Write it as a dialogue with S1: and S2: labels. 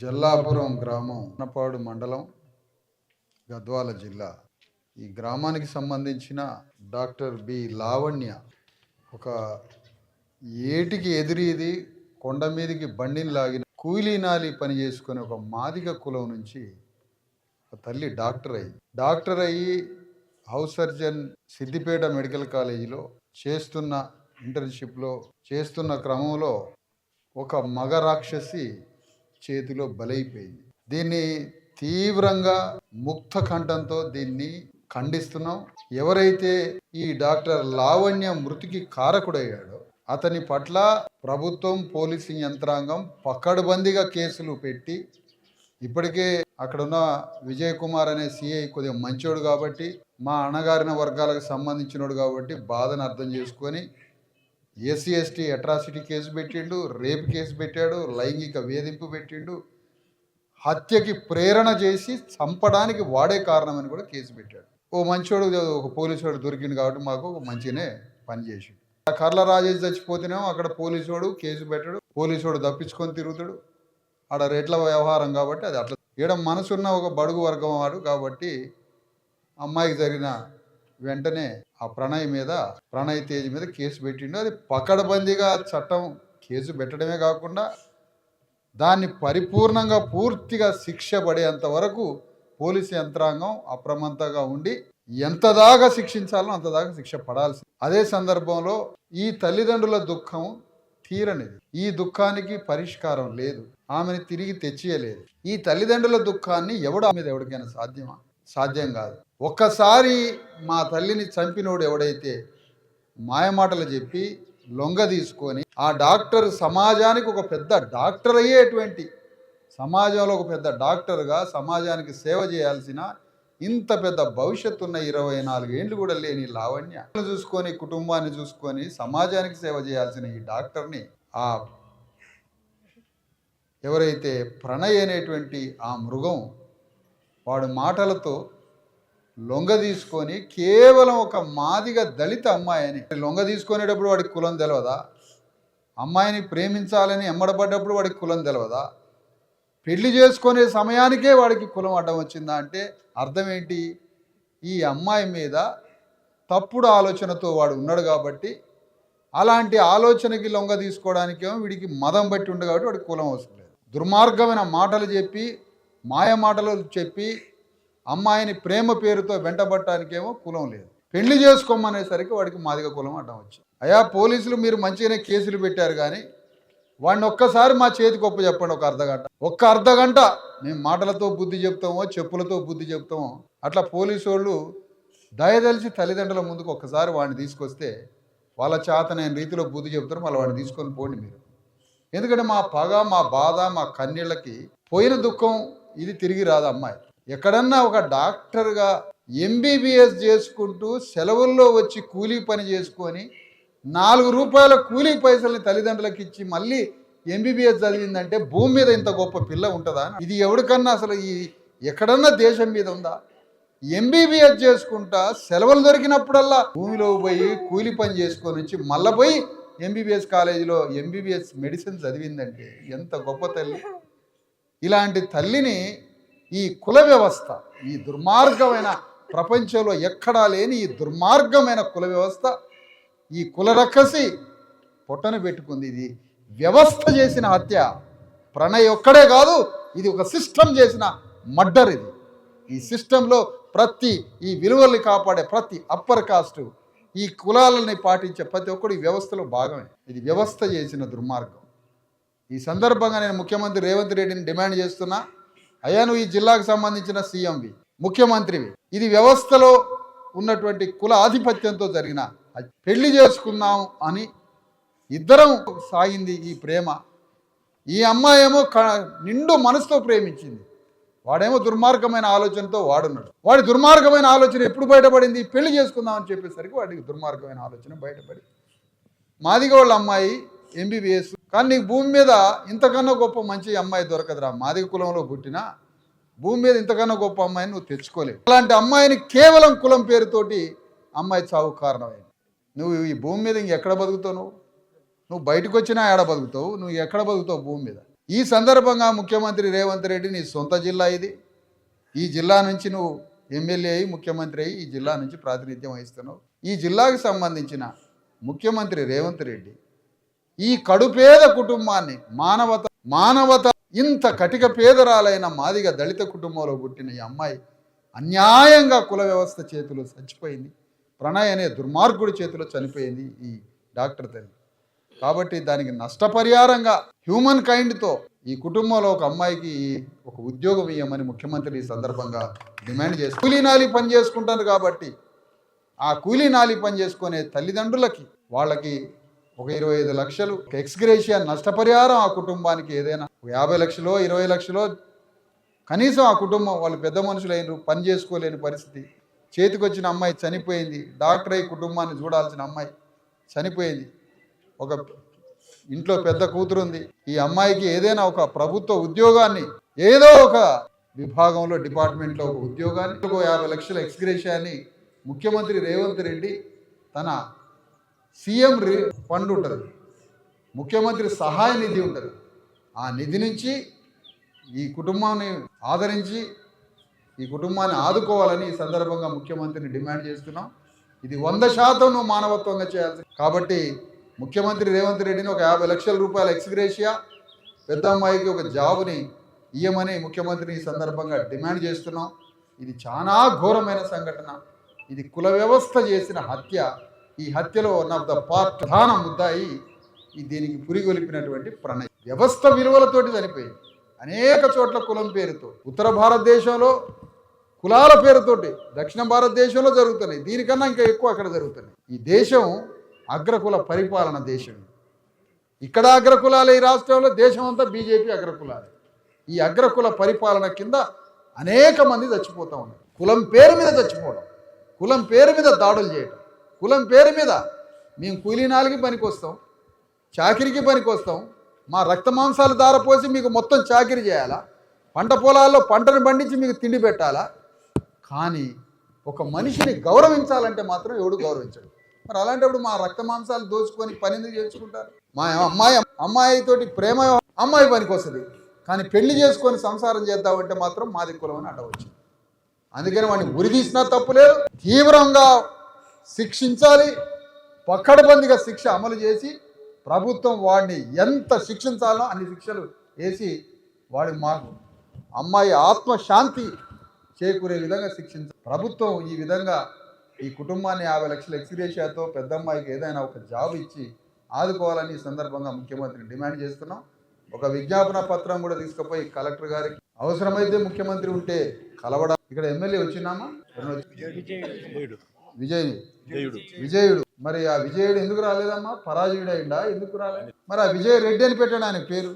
S1: జల్లాపురం గ్రామం అన్నపాడు మండలం గద్వాల జిల్లా. ఈ గ్రామానికి సంబంధించిన డాక్టర్ బి లావణ్య ఒక ఏటికి ఎదిరిది కొండ మీదికి బండిని లాగిన కూలీనాలి పని చేసుకునే ఒక మాదిగ కులం నుంచి ఆ తల్లి డాక్టర్ అయ్యి డాక్టర్ అయ్యి హౌస్ సర్జన్ సిద్దిపేట మెడికల్ కాలేజీలో చేస్తున్న ఇంటర్న్షిప్లో చేస్తున్న క్రమంలో ఒక మగ రాక్షసి చేతిలో బలైపోయింది. దీన్ని తీవ్రంగా ముక్త కంఠంతో దీన్ని ఖండిస్తున్నాం. ఎవరైతే ఈ డాక్టర్ లావణ్య మృతికి కారకుడయ్యాడో అతని పట్ల ప్రభుత్వం పోలీసింగ్ యంత్రాంగం పక్కడుబందిగా కేసులు పెట్టి ఇప్పటికే అక్కడున్న విజయ్ కుమార్ అనే సిఐ కొద్దిగా మంచోడు కాబట్టి మా అణగారిన వర్గాలకు సంబంధించినోడు కాబట్టి బాధను అర్థం చేసుకొని ఎస్సీ ఎస్టీ అట్రాసిటీ కేసు పెట్టిండు రేప్ కేసు పెట్టాడు లైంగిక వేధింపు పెట్టిండు. హత్యకి ప్రేరణ చేసి చంపడానికి వాడే కారణమని కూడా కేసు పెట్టాడు. ఓ మంచోడు ఒక పోలీసువాడు దొరికిండు కాబట్టి మాకు మంచినే పనిచేసిండు ఆ కర్ల రాజేష్ చచ్చిపోతేనేమో అక్కడ పోలీసువాడు కేసు పెట్టాడు పోలీసువాడు తప్పించుకొని తిరుగుతాడు. ఆడ రేట్ల వ్యవహారం కాబట్టి అది అట్లా. ఈడ మనసున్న ఒక బడుగు వర్గం వాడు కాబట్టి అమ్మాయికి జరిగిన వెంటనే ఆ ప్రణయ్ మీద ప్రణయ్ తేజ్ మీద కేసు పెట్టిండు. అది పకడబందీగా చట్టం కేసు పెట్టడమే కాకుండా దాన్ని పరిపూర్ణంగా పూర్తిగా శిక్ష పడేంత వరకు పోలీసు యంత్రాంగం అప్రమంతంగా ఉండి ఎంత దాకా శిక్షించాలో అంత దాకా శిక్ష పడాల్సి అదే సందర్భంలో ఈ తల్లిదండ్రుల దుఃఖం తీరనిది. ఈ దుఃఖానికి పరిష్కారం లేదు. ఆమెను తిరిగి తెచ్చియలేదు. ఈ తల్లిదండ్రుల దుఃఖాన్ని ఎవడు మీద ఎవరికైనా సాధ్యమా? సాధ్యం కాదు. ఒక్కసారి మా తల్లిని చంపినోడు ఎవడైతే మాయమాటలు చెప్పి లొంగ తీసుకొని ఆ డాక్టర్ సమాజానికి ఒక పెద్ద డాక్టర్ అయ్యేటువంటి సమాజంలో ఒక పెద్ద డాక్టర్గా సమాజానికి సేవ చేయాల్సిన ఇంత పెద్ద భవిష్యత్తు ఉన్న ఇరవై నాలుగేండ్లు కూడా లేని లావణ్య. చూసుకొని కుటుంబాన్ని చూసుకొని సమాజానికి సేవ చేయాల్సిన ఈ డాక్టర్ని ఆ ఎవరైతే ప్రణయ్ అనేటువంటి ఆ మృగం వాడు మాటలతో లొంగ తీసుకొని కేవలం ఒక మాదిగ దళిత అమ్మాయిని లొంగ తీసుకునేటప్పుడు వాడికి కులం తెలియదా అమ్మాయిని ప్రేమించాలని ఎమ్మడబడ్డప్పుడు వాడికి కులం తెలియదా పెళ్ళి చేసుకునే సమయానికే వాడికి కులం అడ్డం వచ్చిందా? అంటే అర్థం ఏంటి? ఈ అమ్మాయి మీద తప్పుడు ఆలోచనతో వాడు ఉన్నాడు కాబట్టి అలాంటి ఆలోచనకి లొంగ తీసుకోవడానికేమో వీడికి మదం బట్టి ఉండు కాబట్టి వాడికి కులం అవసరం లేదు. దుర్మార్గమైన మాటలు చెప్పి మాయ మాటలు చెప్పి అమ్మాయిని ప్రేమ పేరుతో వెంటబట్టడానికేమో కులం లేదు. పెళ్ళి చేసుకోమనేసరికి వాడికి మాదిగ కులం అడ్డం వచ్చింది. అయా పోలీసులు మీరు మంచిగానే కేసులు పెట్టారు కానీ వాడిని ఒక్కసారి మా చేతికి ఒప్పు చెప్పండి ఒక అర్ధగంట ఒక్క అర్ధగంట మేము మాటలతో బుద్ధి చెప్తామో చెప్పులతో బుద్ధి చెప్తామో అట్లా పోలీసు వాళ్ళు దయదలిచి తల్లిదండ్రుల ముందుకు ఒక్కసారి వాడిని తీసుకొస్తే వాళ్ళ చేత నేను రీతిలో బుద్ధి చెప్తారు మళ్ళీ వాడిని తీసుకొని పోండి మీరు. ఎందుకంటే మా పగ మా బాధ మా కన్నీళ్ళకి పోయిన దుఃఖం ఇది తిరిగి రాదు అమ్మాయి. ఎక్కడన్నా ఒక డాక్టర్గా ఎంబీబీఎస్ చేసుకుంటూ సెలవుల్లో వచ్చి కూలీ పని చేసుకొని నాలుగు రూపాయల కూలీ పైసల్ని తల్లిదండ్రులకు ఇచ్చి మళ్ళీ ఎంబీబీఎస్ చదివిందంటే భూమి మీద ఇంత గొప్ప పిల్ల ఉంటుందా ఇది ఎవరికన్నా అసలు ఈ ఎక్కడన్నా దేశం మీద ఉందా? ఎంబీబీఎస్ చేసుకుంటా సెలవులు దొరికినప్పుడల్లా భూమిలో పోయి కూలి పని చేసుకొని వచ్చి మళ్ళీ పోయి ఎంబీబీఎస్ కాలేజీలో ఎంబీబీఎస్ మెడిసిన్ చదివిందంటే ఎంత గొప్ప తల్లి. ఇలాంటి తల్లిని ఈ కుల వ్యవస్థ ఈ దుర్మార్గమైన ప్రపంచంలో ఎక్కడా లేని ఈ దుర్మార్గమైన కుల వ్యవస్థ ఈ కుల రక్కసి పొట్టను పెట్టుకుంది. ఇది వ్యవస్థ చేసిన హత్య. ప్రణయ్ ఒక్కడే కాదు ఇది ఒక సిస్టమ్ చేసిన మర్డర్ ఇది. ఈ సిస్టంలో ప్రతి ఈ విలువల్ని కాపాడే ప్రతి అప్పర్ కాస్ట్ ఈ కులాలని పాటించే ప్రతి ఒక్కడు ఈ వ్యవస్థలో భాగమే. ఇది వ్యవస్థ చేసిన దుర్మార్గం. ఈ సందర్భంగా నేను ముఖ్యమంత్రి రేవంత్ రెడ్డిని డిమాండ్ చేస్తున్నా అయ్యా నువ్వు ఈ జిల్లాకు సంబంధించిన సీఎంవి ముఖ్యమంత్రివి. ఇది వ్యవస్థలో ఉన్నటువంటి కుల ఆధిపత్యంతో జరిగిన పెళ్ళి చేసుకుందాం అని ఇద్దరం సాగింది ఈ ప్రేమ. ఈ అమ్మాయి ఏమో క- నిండు మనసుతో ప్రేమించింది. వాడేమో దుర్మార్గమైన ఆలోచనతో వాడున్నాడు. వాడి దుర్మార్గమైన ఆలోచన ఎప్పుడు బయటపడింది? పెళ్ళి చేసుకుందాం అని చెప్పేసరికి వాడికి దుర్మార్గమైన ఆలోచన బయటపడింది. మాదిగోళ్ళ అమ్మాయి ఎంబీబీఎస్ కానీ నీకు భూమి మీద ఇంతకన్నా గొప్ప మంచి అమ్మాయి దొరకదురా. మాదిగ కులంలో పుట్టినా భూమి మీద ఇంతకన్నా గొప్ప అమ్మాయిని నువ్వు తెచ్చుకోలేవు. అలాంటి అమ్మాయిని కేవలం కులం పేరుతోటి అమ్మాయి చావు కారణమైంది. నువ్వు ఈ భూమి మీద ఇంకెక్కడ బతుకుతావు నువ్వు? నువ్వు బయటకు వచ్చినా ఏడ బతుకుతావు? నువ్వు ఎక్కడ బతుకుతావు భూమి మీద? ఈ సందర్భంగా ముఖ్యమంత్రి రేవంత్ రెడ్డి నీ సొంత జిల్లా ఇది. ఈ జిల్లా నుంచి నువ్వు ఎమ్మెల్యే అయి ముఖ్యమంత్రి అయి ఈ జిల్లా నుంచి ప్రాతినిధ్యం వహిస్తున్నావు. ఈ జిల్లాకు సంబంధించిన ముఖ్యమంత్రి రేవంత్ రెడ్డి ఈ కడుపేద కుటుంబాన్ని మానవత మానవత ఇంత కటిక పేదరాలైన మాదిగ దళిత కుటుంబంలో పుట్టిన ఈ అమ్మాయి అన్యాయంగా కుల వ్యవస్థ చేతిలో చచ్చిపోయింది. ప్రణయ్ అనే దుర్మార్గుడి చేతిలో చనిపోయింది ఈ డాక్టర్ తల్లి. కాబట్టి దానికి నష్టపరిహారంగా హ్యూమన్ కైండ్తో ఈ కుటుంబంలో ఒక అమ్మాయికి ఒక ఉద్యోగం ఇవ్వమని ముఖ్యమంత్రి ఈ సందర్భంగా డిమాండ్ చేసి కూలీ నాలి పని చేసుకుంటారు కాబట్టి ఆ కూలీ నాలి పని చేసుకునే తల్లిదండ్రులకి వాళ్ళకి ఒక ఇరవై ఐదు లక్షలు ఎక్స్గ్రేషియా నష్టపరిహారం ఆ కుటుంబానికి ఏదైనా. ఒక యాభై లక్షలో ఇరవై లక్షలో కనీసం ఆ కుటుంబం వాళ్ళు పెద్ద మనుషులు అయినరు పని చేసుకోలేని పరిస్థితి. చేతికొచ్చిన అమ్మాయి చనిపోయింది డాక్టర్ అయి కుటుంబాన్ని చూడాల్సిన అమ్మాయి చనిపోయింది. ఒక ఇంట్లో పెద్ద కూతురు ఉంది ఈ అమ్మాయికి ఏదైనా ఒక ప్రభుత్వ ఉద్యోగాన్ని ఏదో ఒక విభాగంలో డిపార్ట్మెంట్లో ఒక ఉద్యోగాన్ని ఒక యాభై లక్షల ఎక్స్గ్రేషియాన్ని ముఖ్యమంత్రి రేవంత్ రెడ్డి తన సీఎం రి ఫండ్ ఉంటుంది. ముఖ్యమంత్రి సహాయ నిధి ఉంటుంది. ఆ నిధి నుంచి ఈ కుటుంబాన్ని ఆదరించి ఈ కుటుంబాన్ని ఆదుకోవాలని ఈ సందర్భంగా ముఖ్యమంత్రిని డిమాండ్ చేస్తున్నాం. ఇది వంద శాతం నువ్వు మానవత్వంగా చేయాల్సి కాబట్టి ముఖ్యమంత్రి రేవంత్ రెడ్డిని ఒక యాభై లక్షల రూపాయల ఎక్స్గ్రేషియా పెద్ద అమ్మాయికి ఒక జాబుని ఇయ్యమని ముఖ్యమంత్రిని ఈ సందర్భంగా డిమాండ్ చేస్తున్నాం. ఇది చాలా ఘోరమైన సంఘటన. ఇది కుల వ్యవస్థ చేసిన హత్య. ఈ హత్యలో వన్ ఆఫ్ ద పార్ట్ ప్రధాన ముద్దాయి ఈ దీనికి పురిగొలిపినటువంటి ప్రణయ్. వ్యవస్థ విలువలతోటి చనిపోయింది. అనేక చోట్ల కులం పేరుతో. ఉత్తర భారతదేశంలో కులాల పేరుతోటి దక్షిణ భారతదేశంలో జరుగుతున్నాయి. దీనికన్నా ఇంకా ఎక్కువ అక్కడ జరుగుతున్నాయి. ఈ దేశం అగ్రకుల పరిపాలన దేశం. ఇక్కడ అగ్రకులాలు ఈ రాష్ట్రంలో దేశం అంతా బీజేపీ అగ్రకులాలు. ఈ అగ్రకుల పరిపాలన కింద అనేక మంది చచ్చిపోతూ ఉన్నారు. కులం పేరు మీద చచ్చిపోవడం కులం పేరు మీద దాడులు చేయడం కులం పేరు మీద మేము కూలీనాలకి పనికొస్తాం చాకిరికి పనికొస్తాం. మా రక్త మాంసాలు దారపోసి మీకు మొత్తం చాకిరి చేయాలా? పంట పొలాల్లో పంటను పండించి మీకు తిండి పెట్టాలా? కానీ ఒక మనిషిని గౌరవించాలంటే మాత్రం ఎవడు గౌరవించడు. మరి అలాంటప్పుడు మా రక్త మాంసాలు దోచుకొని పని ఎందుకు చేసుకుంటారు మా అమ్మాయి అమ్మాయితోటి ప్రేమ అమ్మాయి పనికి వస్తుంది కానీ పెళ్ళి చేసుకొని సంసారం చేద్దామంటే మాత్రం మాది కులం అని అడవచ్చు అందుకని వాడిని ఉరిదీసినా తప్పులేదు తీవ్రంగా శిక్షించాలి. పక్కడబందిగా శిక్ష అమలు చేసి ప్రభుత్వం వాడిని ఎంత శిక్షించాలో అన్ని శిక్షలు వేసి వాడి మాకు అమ్మాయి ఆత్మశాంతి చేకూరే విధంగా శిక్షించాలి ప్రభుత్వం ఈ విధంగా ఈ కుటుంబాన్ని యాభై లక్షల ఎక్స్గ్రేషియాతో పెద్దమ్మాయికి ఏదైనా ఒక జాబ్ ఇచ్చి ఆదుకోవాలని ఈ సందర్భంగా ముఖ్యమంత్రిని డిమాండ్ చేస్తున్నాం. ఒక విజ్ఞాపన పత్రం కూడా తీసుకుపోయి కలెక్టర్ గారికి అవసరమైతే ముఖ్యమంత్రి ఉంటే కలవడం ఇక్కడ ఎమ్మెల్యే వచ్చినామా విజయ్
S2: దేవుడు
S1: విజయుడు. మరి ఆ విజయుడు ఎందుకు రాలేదమ్మా? పరాజయుడు అయిందా ఎందుకు రాలేదు మరి ఆ విజయ రెడ్డి అని పెట్టాడు ఆయన పేరు.